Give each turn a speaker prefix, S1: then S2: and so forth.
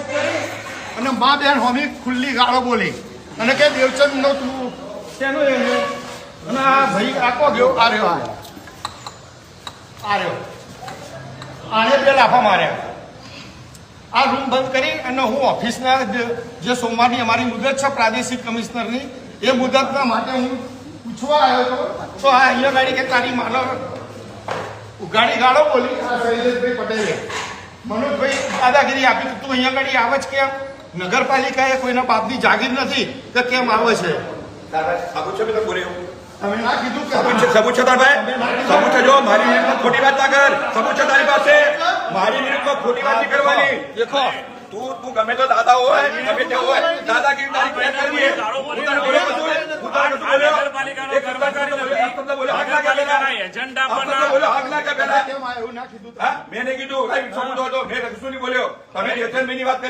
S1: અને મા બેન હોમી ખુલ્લી ગાળો બોલી. અને કે દેવચંદ નો તું તેનો એ અને આ ભાઈ આકો ગયો, આ રહ્યો, આ આ રહ્યો. આને બે લાફા માર્યા. આ રૂમ બંધ કરી અને હું ઓફિસના જે- સોમવારની અમારી મુદત છે પ્રાદેશિક કમિશનરની, એ મુદતના માટે હું પૂછવા આવ્યો હતો. તો આ અહીંયા ગાડી કે તારી માનવ ઉગાડી ગાળો બોલી આ શૈલેષભાઈ પટેલે. મનોજભાઈ દાદાગીરી આપી તું અહીંયા આગળ આવે જ કેમ નગરપાલિકાએ કોઈના બાપની જાગીર નથી કે કેમ આવે છે?
S2: સાબુત છે મેં બોલ્યો.
S1: તમે ના કીધું કે
S2: સબૂત છે સબૂત છે તારા ભાઈ. સબૂત છે જો મારી વિરુદ્ધમાં ખોટી વાત ના કર. સબૂત છે તારી પાસે. મારી વિરુદ્ધમાં ખોટી વાત નહીં કરવાની.
S1: દેખો.
S2: તું તું ગમે તો દાદા હોય ગમે તે હોય દાદાગીરી તારી કેમ કરવી. હું તને બોલ્યો કશું? હું તને બોલ્યો?
S3: એજન્ડા
S1: ના
S2: હા? મેં કીધું. કઈ સબૂત હતો મેં બોલ્યો. તમે દેવચંદભાઈની વાત કરી.